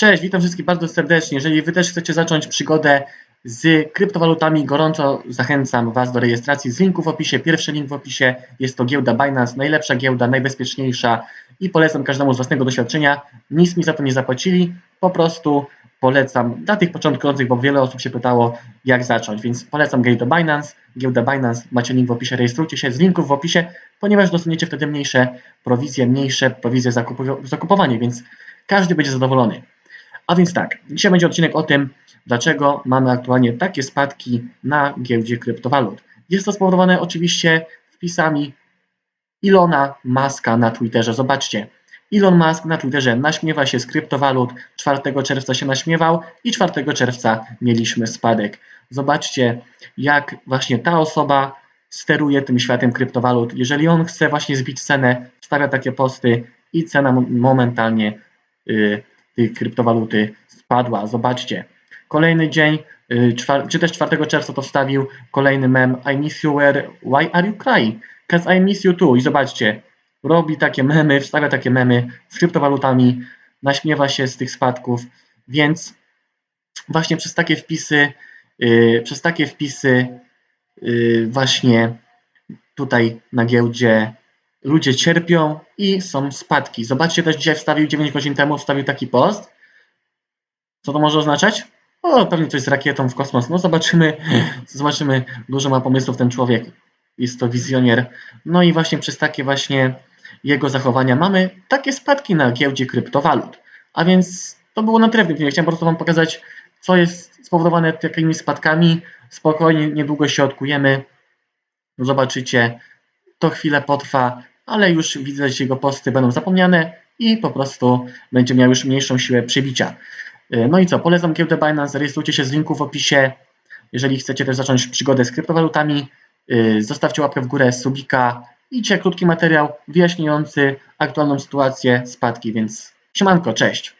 Cześć, witam wszystkich bardzo serdecznie. Jeżeli Wy też chcecie zacząć przygodę z kryptowalutami, gorąco zachęcam Was do rejestracji z linku w opisie. Pierwszy link w opisie jest to giełda Binance, najlepsza giełda, najbezpieczniejsza i polecam każdemu z własnego doświadczenia. Nic mi za to nie zapłacili, po prostu polecam dla tych początkujących, bo wiele osób się pytało, jak zacząć, więc polecam giełdę Binance, giełda Binance, macie link w opisie, rejestrujcie się z linków w opisie, ponieważ dostaniecie wtedy mniejsze prowizje, mniejsze prowizje zakupowanie, więc każdy będzie zadowolony. A więc tak, dzisiaj będzie odcinek o tym, dlaczego mamy aktualnie takie spadki na giełdzie kryptowalut. Jest to spowodowane oczywiście wpisami Ilona Maska na Twitterze. Zobaczcie, Elon Musk na Twitterze naśmiewa się z kryptowalut. 4 czerwca się naśmiewał i 4 czerwca mieliśmy spadek. Zobaczcie, jak właśnie ta osoba steruje tym światem kryptowalut. Jeżeli on chce właśnie zbić cenę, wstawia takie posty i cena mo- momentalnie y, kryptowaluty spadła. Zobaczcie. Kolejny dzień, y, czy też 4 czerwca to wstawił kolejny mem I miss you where, why are you crying? Cause I miss you too. I zobaczcie, robi takie memy, wstawia takie memy z kryptowalutami, naśmiewa się z tych spadków, więc właśnie przez takie wpisy, y, przez takie wpisy y, właśnie tutaj na giełdzie ludzie cierpią i są spadki. Zobaczcie, też dzisiaj wstawił 9 godzin temu, wstawił taki post. Co to może oznaczać? O, pewnie coś z rakietą w kosmos. No zobaczymy, zobaczymy. Dużo ma pomysłów ten człowiek. Jest to wizjoner. No i właśnie przez takie właśnie jego zachowania mamy takie spadki na giełdzie kryptowalut. A więc to było na filmie. Chciałem po prostu Wam pokazać, co jest spowodowane takimi spadkami. Spokojnie, niedługo się odkujemy. Zobaczycie, to chwilę potrwa, ale już widzę, że jego posty będą zapomniane i po prostu będzie miał już mniejszą siłę przybicia. Yy, No i co, polecam giełdę Binance, rejestrujcie się z linku w opisie. Jeżeli chcecie też zacząć przygodę z kryptowalutami, yy, zostawcie łapkę w górę, subika i krótki materiał wyjaśniający aktualną sytuację, spadki, więc siemanko, cześć!